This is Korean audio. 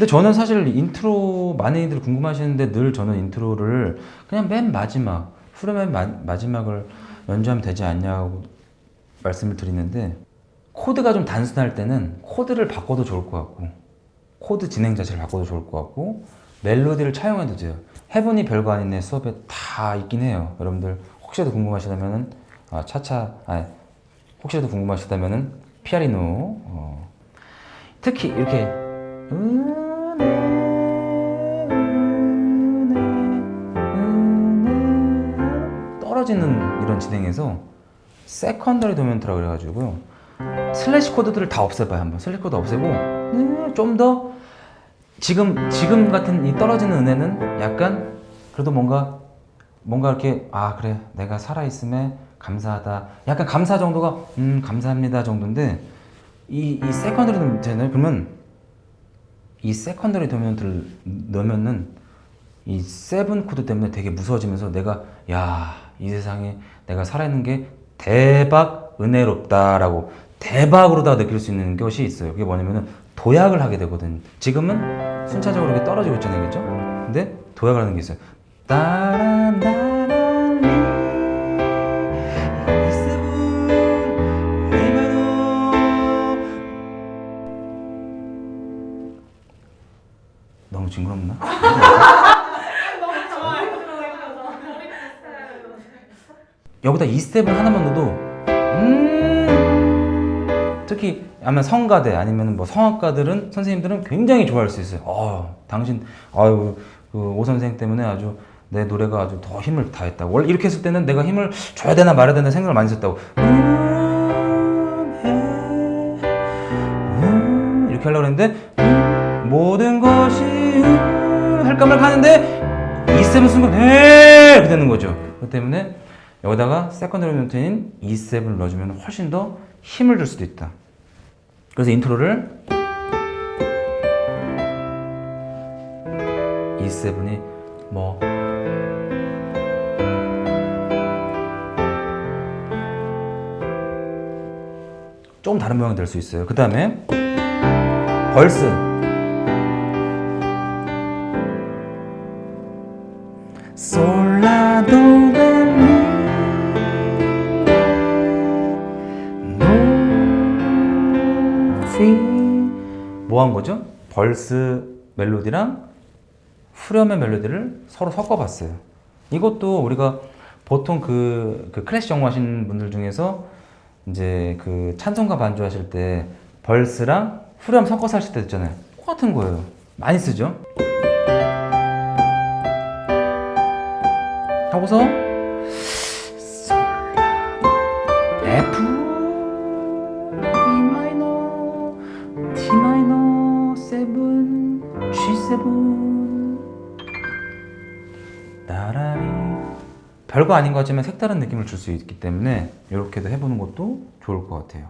근데 저는 사실 인트로 많이들 궁금하시는데 늘 저는 인트로를 그냥 맨 마지막 후렴의 마, 마지막을 연주하면 되지 않냐고 말씀을 드리는데 코드가 좀 단순할 때는 코드를 바꿔도 좋을 것 같고 코드 진행 자체를 바꿔도 좋을 것 같고 멜로디를 차용해도 돼요. 해븐이 별거 아닌 내 수업에 다 있긴 해요. 여러분들 혹시라도 궁금하시다면은 아, 차차 아, 혹시라도 궁금하시다면은 피아리노 어, 특히 이렇게 은혜 떨어지는 이런 진행에서 세컨더리 도멘트라 그래가지고 슬래시 코드들을 다 없애봐요 한번. 슬래시 코드 없애고 네, 좀더 지금 지금 같은 이 떨어지는 은혜는 약간 그래도 뭔가 뭔가 이렇게 아 그래 내가 살아 있음에 감사하다. 약간 감사 정도가 음 감사합니다 정도인데 이 이 세컨더리 도멘트는 그러면 이 세컨더리 도멘트를 넣으면은 이 세븐 코드 때문에 되게 무서워지면서 내가 야 이 세상에 내가 살아있는 게 대박 은혜롭다라고 대박으로다 느낄 수 있는 것이 있어요. 그게 뭐냐면은 도약을 하게 되거든. 지금은 순차적으로 이렇게 떨어지고 있잖아요, 그죠? 근데 도약을 하는 게 있어요. 따란따 너무 징그럽나? 여기다 E7 하나만 넣어도 음 특히 아마 성가대 아니면 뭐 성악가들은 선생님들은 굉장히 좋아할 수 있어요. 어, 당신 아유 그오 선생 때문에 아주 내 노래가 아주 더 힘을 다했다고. 원래 이렇게 했을 때는 내가 힘을 줘야 되나 말아야 되나 생각을 많이 했었다고. 음, 해, 음, 이렇게 하려고 했는데 음, 모든 것이 음, 할까 말까 하는데 E7 순간 해 이렇게 되는 거죠. 그 때문에 여기다가 세컨드리 노트인 E7을 넣어주면 훨씬 더 힘을 줄 수도 있다. 그래서 인트로를 E7이 뭐 조금 다른 모양이 될 수 있어요. 그 다음에 벌스 뭐 한 거죠? 벌스 멜로디랑 후렴의 멜로디를 서로 섞어봤어요. 이것도 우리가 보통 그, 그 클래식 연구하시는 분들 중에서 이제 그 찬송가 반주하실 때 벌스랑 후렴 섞어서 하실 때 있잖아요. 똑같은 거예요. 많이 쓰죠? 하고서 마이너 7 G7 따라리. 별거 아닌 것 같지만 색다른 느낌을 줄 수 있기 때문에 이렇게도 해보는 것도 좋을 것 같아요